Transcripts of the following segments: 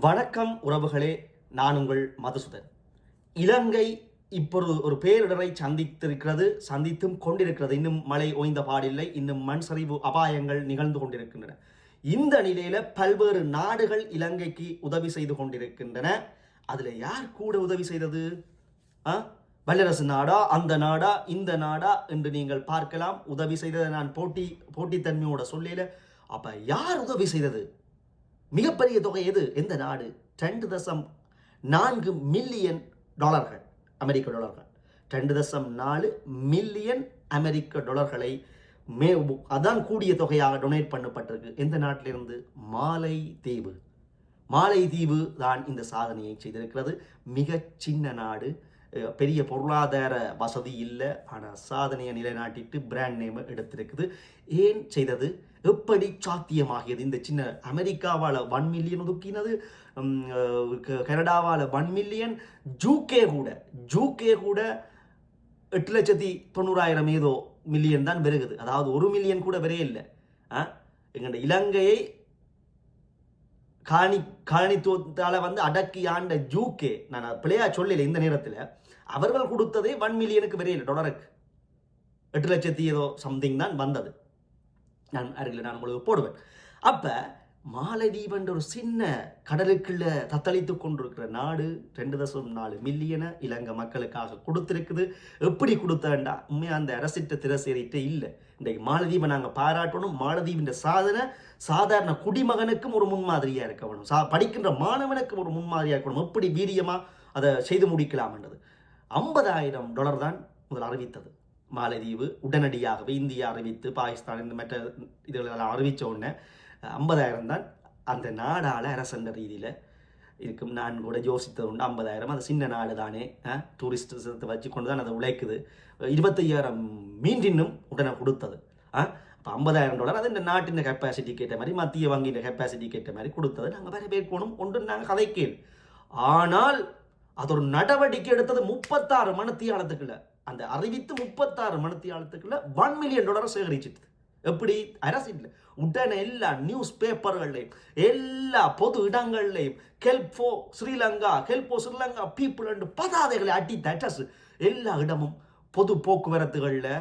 வணக்கம் உறவுகளே நான் உங்கள் மதுசூதன். இலங்கை இப்பொழுது ஒரு பேரிடரை சந்தித்திருக்கிறது சந்தித்தும் கொண்டிருக்கிறது. இன்னும் மழை ஓய்ந்த பாடில்லை இன்னும் மண் சரிவு அபாயங்கள் நிகழ்ந்து கொண்டிருக்கின்றன. இந்த நிலையில பல்வேறு நாடுகள் இலங்கைக்கு உதவி செய்து கொண்டிருக்கின்றன. அதுல யார் கூட உதவி செய்தது? ஆ? வல்லரசு நாடா அந்த நாடா இந்த நாடா என்று நீங்கள் பார்க்கலாம். உதவி செய்ததை நான் போட்டி போட்டித்தன்மையோட சொல்லல. அப்ப யார் உதவி செய்தது? மிகப்பெரிய தொகை எது? எந்த நாடு? ரெண்டு தசம் நான்கு மில்லியன் டாலர்கள் அமெரிக்க டாலர்கள். ரெண்டு தசம் நாலு மில்லியன் அமெரிக்க டாலர்களை மே அதான் கூடிய தொகையாக டொனேட் பண்ணப்பட்டிருக்கு. எந்த நாட்டிலிருந்து? மாலை தீவு மாலை தீவு தான் இந்த சாதனையை செய்திருக்கிறது. மிக சின்ன நாடு. பெரிய பொருளாதார வசதி இல்லை. ஆனால் சாதனையை நிலைநாட்டிட்டு பிராண்ட் நேம் எடுத்திருக்குது. ஏன் செய்தது? எப்படி சாத்தியமாகியது? இந்த சின்ன அமெரிக்காவால் ஒன் மில்லியன் ஒதுக்கினது கனடாவால் ஒன் மில்லியன் ஜூகே கூட ஜூகே கூட எட்டு லட்சத்தி தொண்ணூறாயிரம் ஏதோ மில்லியன் தான் பெருகுது அதாவது ஒரு மில்லியன் கூட பெரிய இல்லை. எங்கள்ட இலங்கையை காணி காணித்துவத்தால் வந்து அடக்கி ஆண்ட ஜூகே நான் பிள்ளையா சொல்லல இந்த நேரத்தில். அவர்கள் கொடுத்ததே ஒன் மில்லியனுக்கு வரையில டொலருக்கு எட்டு லட்சத்தி ஏதோ சம்திங் தான் வந்தது. நான் அருகில் நான் உங்களுக்கு போடுவேன். அப்போ மாலதீவென்ற ஒரு சின்ன கடலுக்குள்ள தத்தளித்து கொண்டிருக்கிற நாடு ரெண்டு தசம் நாலு மில்லியனை இலங்கை மக்களுக்காக கொடுத்துருக்குது. எப்படி கொடுத்தேன்டா உண்மையாக அந்த அரசிட்ட திரசேரிட்ட இல்லை. இன்றைக்கு மாலதீவை நாங்கள் பாராட்டணும். மாலதீவின் சாதனை சாதாரண குடிமகனுக்கும் ஒரு முன்மாதிரியாக இருக்க வேணும் சா படிக்கின்ற மாணவனுக்கும் ஒரு முன்மாதிரியாக இருக்கணும். எப்படி வீரியமாக அதை செய்து முடிக்கலாம்ன்றது. ஐம்பதாயிரம் டாலர் தான் முதல் அறிவித்தது. மாலதீவு உடனடியாகவே இந்தியா அறிவித்து பாகிஸ்தான் இந்த மற்ற இதுகளெல்லாம் அறிவித்த உடனே ஐம்பதாயிரம் தான் அந்த நாடால் அரசன்ற ரீதியில் இருக்கும். நான் கூட யோசித்தது உண்டு ஐம்பதாயிரம் அது சின்ன நாடு தானே டூரிஸ்ட் வச்சு கொண்டு தான் அதை உழைக்குது. இருபத்தையாயிரம் மீண்டின்னும் உடனே கொடுத்தது இப்போ ஐம்பதாயிரம் டாலர் அது இந்த நாட்டின் கெப்பாசிட்டி கேட்ட மாதிரி மத்திய வங்கியின் கெப்பாசிட்டி கேட்ட மாதிரி கொடுத்தது. நாங்கள் வரவேற்கணும் ஒன்று நாங்கள் கதை கேள் ஆனால் அது ஒரு நடவடிக்கை எடுத்தது முப்பத்தாறு மணித்தியாலத்துக்குள்ள அந்த அறிவித்து முப்பத்தாறு மணித்தியாலத்துக்குள்ள ஒன் மில்லியன் டாலரை சேகரிச்சிட்டு எப்படி? அரசு இல்லை. உடனே எல்லா நியூஸ் பேப்பர்கள்லையும் எல்லா பொது இடங்கள்லையும் help Sri Lanka help Sri Lanka people and பதாதைகளை அடி தட்டஸ் எல்லா இடமும் பொது போக்குவரத்துகளில்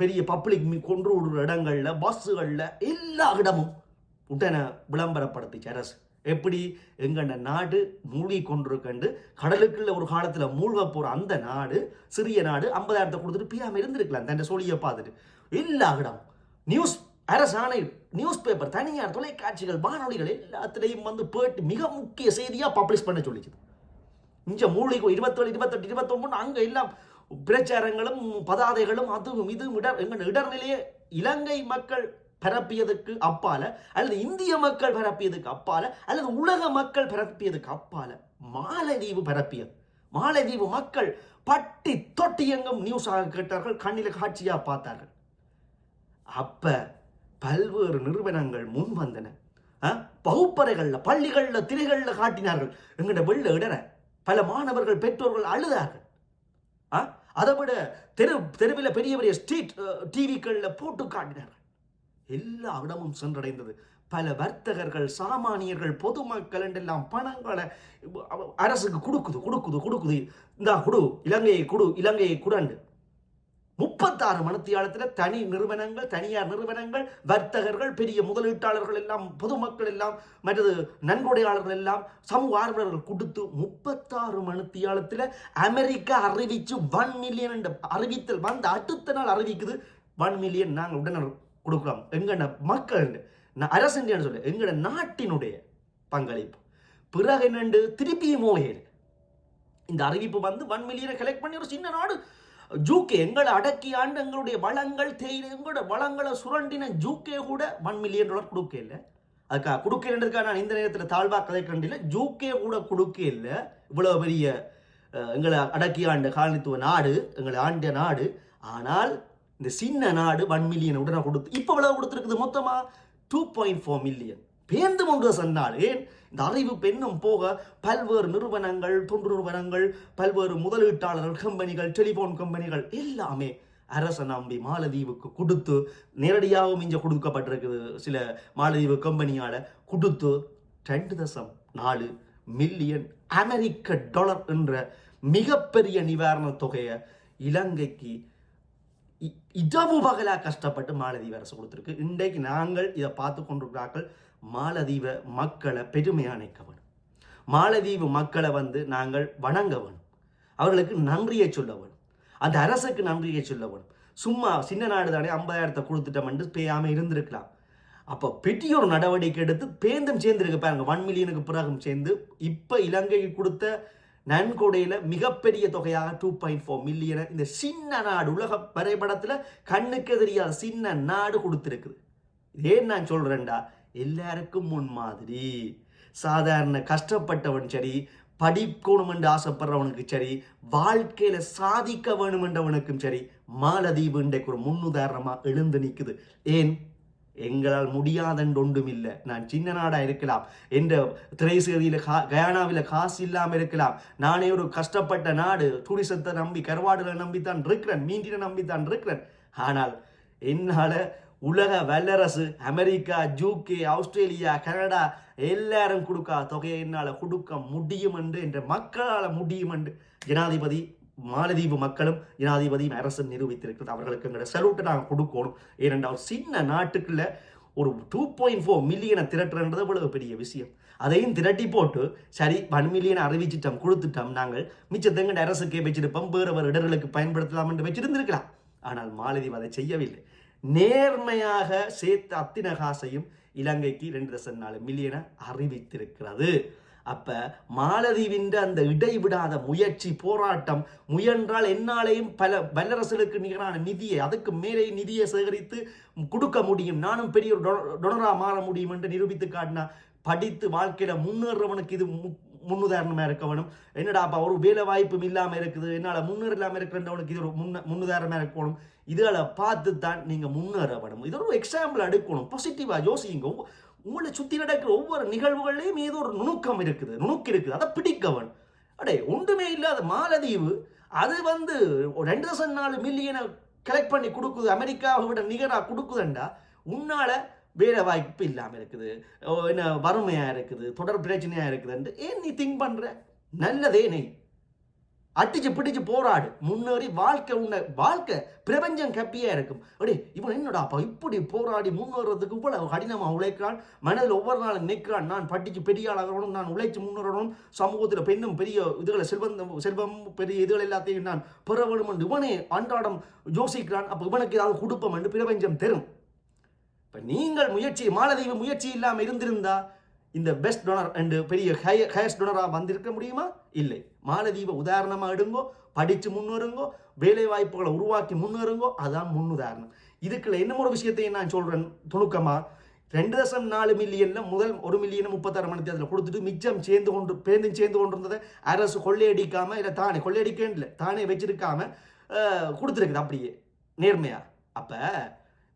பெரிய பப்ளிக் கொன்று விடுற இடங்களில் பஸ்ஸுகளில் எல்லா இடமும் உடனே விளம்பரப்படுத்திச்சு அரசு. எப்படி எங்கண்ட நாடு மூழ்கி கொண்டிருக்கண்டு கடலுக்குள்ள ஒரு காலத்தில் மூழ்க போகிற அந்த நாடு சிறிய நாடு ஐம்பதாயிரத்தை கொடுத்துட்டு பியாமல் இருந்திருக்கலாம். தன் சோழியை பார்த்துட்டு. எல்லா இடம் நியூஸ் அரசாணை நியூஸ் பேப்பர் தனியார் தொலைக்காட்சிகள் வானொலிகள் எல்லாத்துலேயும் வந்து போயிட்டு மிக முக்கிய செய்தியாக பப்ளிஷ் பண்ண சொல்லிச்சு இங்க மூலிகை இருபத்தேழு இருபத்தெட்டு இருபத்தொம்பது அங்கே எல்லாம் பிரச்சாரங்களும் பதாதைகளும் அதுவும் இதுவும் இடர் எங்கள் இடர்நிலையே இலங்கை மக்கள் பரப்பியதுக்கு அப்பால அல்லது இந்திய மக்கள் பரப்பியதுக்கு அப்பால அல்லது உலக மக்கள் பரப்பியதுக்கு அப்பால மாலதீவு பரப்பியது. மாலதீவு மக்கள் பட்டி தொட்டி எங்கும் நியூஸாக கேட்டார்கள் கண்ணில காட்சியாக பார்த்தார்கள். அப்ப பல்வேறு நிறுவனங்கள் முன் வந்தன. ஆ? பள்ளிகளில் திரைகளில் காட்டினார்கள். எங்கட வெள்ள இடற. பல மாணவர்கள் பெற்றோர்கள் அழுதார்கள். ஆ? அதை விட தெரு தெருவில் பெரிய பெரிய ஸ்ட்ரீட் டிவிக்களில் போட்டு காட்டினார்கள். எல்லா இடமும் சென்றடைந்தது. பல வர்த்தகர்கள் சாமானியர்கள் பொதுமக்கள் என்றெல்லாம் பணங்களை அரசுக்கு கொடுக்குது கொடுக்குது கொடுக்குது. இந்தா குடு இலங்கையை குடு இலங்கையை குடண்டு. முப்பத்தாறு மனத்தியாளத்தில் தனி நிறுவனங்கள் தனியார் நிறுவனங்கள் வர்த்தகர்கள் பெரிய முதலீட்டாளர்கள் எல்லாம் பொதுமக்கள் எல்லாம் மற்றது நன்கொடையாளர்கள் எல்லாம் சமூக ஆர்வலர்கள் கொடுத்து முப்பத்தாறு மனத்தியாளத்தில் அமெரிக்கா அறிவிச்சு ஒன் மில்லியன் என்ற அறிவித்தல் வந்த அடுத்த நாள் அறிவிக்குது. ஒன் மில்லியன் நாங்கள் உடனே கொடுக்கலாம். எங்கட மக்கள் நான் அரசு சொல்ல. எங்கட நாட்டினுடைய பங்களிப்பு. பிறகு என்னண்டு? திருப்பியும் மோகையில் இந்த அறிவிப்பு வந்து ஒன் மில்லியனை கலெக்ட் பண்ணி ஒரு சின்ன நாடு. ஜூகே எங்களை அடக்கி ஆண்டு எங்களுடைய வளங்கள் தேயிலை எங்களோட வளங்களை சுரண்டின ஜூகே கூட ஒன் மில்லியன் டாலர் கொடுக்க இல்லை. அதுக்காக கொடுக்கிறதுக்காக நான் இந்த நேரத்தில் தாழ்வா கதை கண்டில்லை. ஜூகே கூட கொடுக்க இல்லை. இவ்வளோ பெரிய எங்களை அடக்கி ஆண்ட காலனித்துவ நாடு எங்களை ஆண்ட நாடு. ஆனால் இந்த சின்ன நாடு ஒன் மில்லியன் உடனே கொடுத்து இப்போ எவ்வளவு கொடுத்துருக்குது மொத்தமாக டூ பாயிண்ட் ஃபோர் மில்லியன் பேர்ந்து கொண்டு சொன்னால் ஏன் இந்த அறிவு பெண்ணும் போக பல்வேறு நிறுவனங்கள் தொண்டு நிறுவனங்கள் பல்வேறு முதலீட்டாளர்கள் கம்பெனிகள் டெலிஃபோன் கம்பெனிகள் எல்லாமே அரச நம்பி மாலதீவுக்கு கொடுத்து நேரடியாகவும் இங்கே கொடுக்கப்பட்டிருக்குது. சில மாலதீவு கம்பெனியால் கொடுத்து ரெண்டு தசம் நாலு மில்லியன் அமெரிக்க டாலர் என்ற மிகப்பெரிய நிவாரணத் தொகையை இலங்கைக்கு இ- இரவு பகலாக கஷ்டப்பட்டு மாலதீவ அரசு கொடுத்துருக்கு. இன்றைக்கு நாங்கள் இதை பார்த்து கொண்டிருக்கிறார்கள். மாலதீவ மக்களை பெருமையாக நிற்க வேணும் மாலதீவு மக்களை வந்து நாங்கள் வணங்க வேணும். அவர்களுக்கு நன்றியை சொல்ல வேணும். அந்த அரசுக்கு நன்றியை சொல்ல வேணும். சும்மா சின்ன நாடு தானே ஐம்பதாயிரத்தை கொடுத்துட்டோம் பேயாமல் இருந்திருக்கலாம். அப்போ பெரிய ஒரு நடவடிக்கை எடுத்து பேந்தும் சேர்ந்துருக்கு பாருங்க. ஒன் மில்லியனுக்கு பிறகும் சேர்ந்து இப்போ இலங்கைக்கு கொடுத்த நன்கொடையில் மிகப்பெரிய தொகையாக டூ பாயிண்ட் ஃபோர் மில்லியனை இந்த சின்ன நாடு உலக வரைபடத்தில் கண்ணுக்கு தெரியாத சின்ன நாடு கொடுத்துருக்குது. ஏன் நான் சொல்கிறேன்டா எல்லாருக்கும் முன் மாதிரி. சாதாரண கஷ்டப்பட்டவன் சரி படிக்கணும் என்று ஆசைப்படுறவனுக்கு சரி வாழ்க்கையில் சாதிக்க வேணுமென்றவனுக்கும் சரி மாலதீவு இன்றைக்கு ஒரு முன்னுதாரணமாக எழுந்து நிற்குது ஏன்? எங்களால் முடியாதென்று ஒன்றும் இல்லை நான் சின்ன நாடாக இருக்கலாம். என்ற திரைசேதியில் கா கயானாவில் காசு இல்லாமல் இருக்கலாம். நானே ஒரு கஷ்டப்பட்ட நாடு. டூரிசத்தை நம்பி கருவாடுகளை நம்பித்தான் இருக்கிறேன். மீண்டினை நம்பித்தான் இருக்கிறேன். ஆனால் என்னால் உலக வல்லரசு அமெரிக்கா ஜூகே ஆஸ்திரேலியா கனடா எல்லாரும் கொடுக்கா தொகையை என்னால் கொடுக்க முடியும் என்று என்ற மக்களால் முடியும் என்று ஜனாதிபதி மாலதீவு மக்களும் ஜனாதிபதியும் அரசும் நிரூபித்திருக்கிறது. அவர்களுக்கு எங்களோட செலவுட்டை நாங்கள் கொடுக்கணும். ஏனென்றால் சின்ன நாட்டுக்குள்ள ஒரு டூ பாயிண்ட் ஃபோர் மில்லியனை திரட்டுறன்றது இவ்வளவு பெரிய விஷயம். அதையும் திரட்டி போட்டு சரி ஒன் மில்லியனை அறிவிச்சிட்டோம் கொடுத்துட்டோம் நாங்கள் மிச்சத்தை அரசுக்கே வச்சிருப்போம் வேறு வேறு இடர்களுக்கு பயன்படுத்தலாம் என்று வச்சிருந்திருக்கலாம். ஆனால் மாலதீவு அதை செய்யவில்லை. நேர்மையாக சேர்த்த அத்தின காசையும் இலங்கைக்கு ரெண்டு தசம் நாலு மில்லியனை அறிவித்திருக்கிறது. அப்போ மாலதீவின்ற அந்த இடைவிடாத முயற்சி போராட்டம் முயன்றால் என்னாலேயும் பல வல்லரசுகளுக்கு நிகரான நிதியை அதுக்கு மேலே நிதியை சேகரித்து கொடுக்க முடியும். நானும் பெரிய ஒரு டொனராக மாற முடியும் என்று நிரூபித்து காட்டினா படித்து வாழ்க்கையில் முன்னேறவனுக்கு இது மு- இருக்க வேணும். என்னடா அப்போ ஒரு வேலை வாய்ப்பும் இல்லாமல் இருக்குது. என்னால் முன்னேற இல்லாமல் இருக்கிறவனுக்கு இது ஒரு முன்ன முன்னுதாரணமாக இருக்கணும் இதுகளை பார்த்து தான் நீங்கள் முன்னேற வேணும். இது ஒரு எக்ஸாம்பிள் எடுக்கணும். பாசிட்டிவாக யோசிங்க. உங்களை சுற்றி நடக்கிற ஒவ்வொரு நிகழ்வுகள்லையும் ஏதோ ஒரு நுணுக்கம் இருக்குது நுணுக்கு இருக்குது. அதை பிடிக்கவன். அடே ஒன்றுமே இல்லாத மாலதீவு. அது வந்து ஒரு ரெண்டு தசம் நாலு மில்லியனை கலெக்ட் பண்ணி கொடுக்குது அமெரிக்காவை விட நிகராக கொடுக்குதுண்டா. உன்னால் வேலை வாய்ப்பு இல்லாமல் இருக்குது. ஓ, என்ன வறுமையாக இருக்குது தொடர் பிரச்சனையாக இருக்குதுன்ட்டு ஏன் நீ திங்க் பண்ணுற நல்லதே நீ. அடிச்சு பிடிச்சு போராடு. முன்னேறி வாழ்க்கை உன்னை வாழ்க்கை பிரபஞ்சம் கப்பியாக இருக்கும். அப்படி இவன் என்னடா அப்பா இப்படி போராடி முன்னேறதுக்கு இவ்வளவு கடினமாக உழைக்கிறான்? மனதில் ஒவ்வொரு நாளும் நிற்கிறான். நான் படிச்சு பெரிய ஆளாகணும் நான் உழைச்சி முன்னேறணும் சமூகத்தில் பெண்ணும் பெரிய இதுகளை செல்வம் செல்வம் பெரிய இதுகள் எல்லாத்தையும் நான் பெற வேணும் என்று இவனே அன்றாடம் யோசிக்கிறான். அப்போ இவனுக்கு ஏதாவது கொடுப்போம் என்று பிரபஞ்சம் தரும். இப்போ நீங்கள் முயற்சி மாலதீவு முயற்சி இல்லாமல் இருந்திருந்தா இந்த பெஸ்ட் டொனர் அண்டு பெரிய ஹை ஹையஸ்ட் டொனராக வந்திருக்க முடியுமா? இல்லை. மாலதீவை உதாரணமாக எடுங்கோ படித்து முன்னேறுங்கோ வேலை வாய்ப்புகளை உருவாக்கி முன்னேறுங்கோ அதான் முன்னுதாரணம் இதுக்குள்ள என்ன ஒரு விஷயத்தையும் நான் சொல்கிறேன் துணுக்கமாக ரெண்டு தசம் நாலு மில்லியன்ல முதல் ஒரு மில்லியன் முப்பத்தாறு மணி தேர்தலில் கொடுத்துட்டு மிச்சம் சேர்ந்து கொண்டு பேருந்து சேர்ந்து கொண்டிருந்ததை அரசு கொள்ளையடிக்காம இல்லை தானே கொள்ளையடிக்கேன் இல்லை தானே வச்சிருக்காம கொடுத்துருக்குது அப்படியே நேர்மையா. அப்போ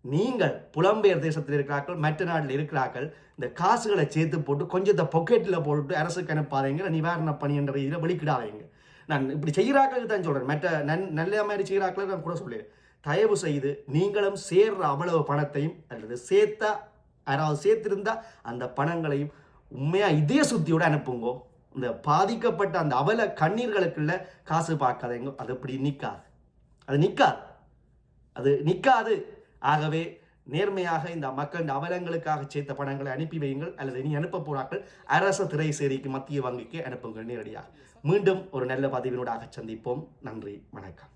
நீங்கள் புலம்பெயர் தேசத்தில் இருக்கிறார்கள் மற்ற நாட்டில் இருக்கிறார்கள் இந்த காசுகளை சேர்த்து போட்டு கொஞ்சத்தை பொக்கெட்டில் போட்டு அரசுக்கு அனுப்பாதீங்க நிவாரண பணி என்ற ரீதியில் வெளிக்கிடாதீங்க. நான் இப்படி செய்கிறாக்களுக்கு தான் சொல்கிறேன் மற்ற நன் நல்ல மாதிரி செய்கிறாக்களை நான் கூட சொல்லிடுறேன். தயவு செய்து நீங்களும் சேர்ற அவ்வளவு பணத்தையும் அல்லது சேர்த்த யாராவது சேர்த்திருந்தா அந்த பணங்களையும் உண்மையாக இதே சுத்தியோடு அனுப்புங்கோ. இந்த பாதிக்கப்பட்ட அந்த அவல கண்ணீர்களுக்குள்ள காசு பார்க்காதீங்க. அது இப்படி நிற்காது அது நிற்காது அது நிற்காது ஆகவே நேர்மையாக இந்த மக்கள் அவலங்களுக்காக சேர்த்த பணங்களை அனுப்பி வையுங்கள் அல்லது இனி அனுப்ப போறாக்கள் அரச திரை சேரிக்கு மத்திய வங்கிக்கு அனுப்புங்கள் நேரடியாக. மீண்டும் ஒரு நல்ல பதிவினூடாக சந்திப்போம். நன்றி வணக்கம்.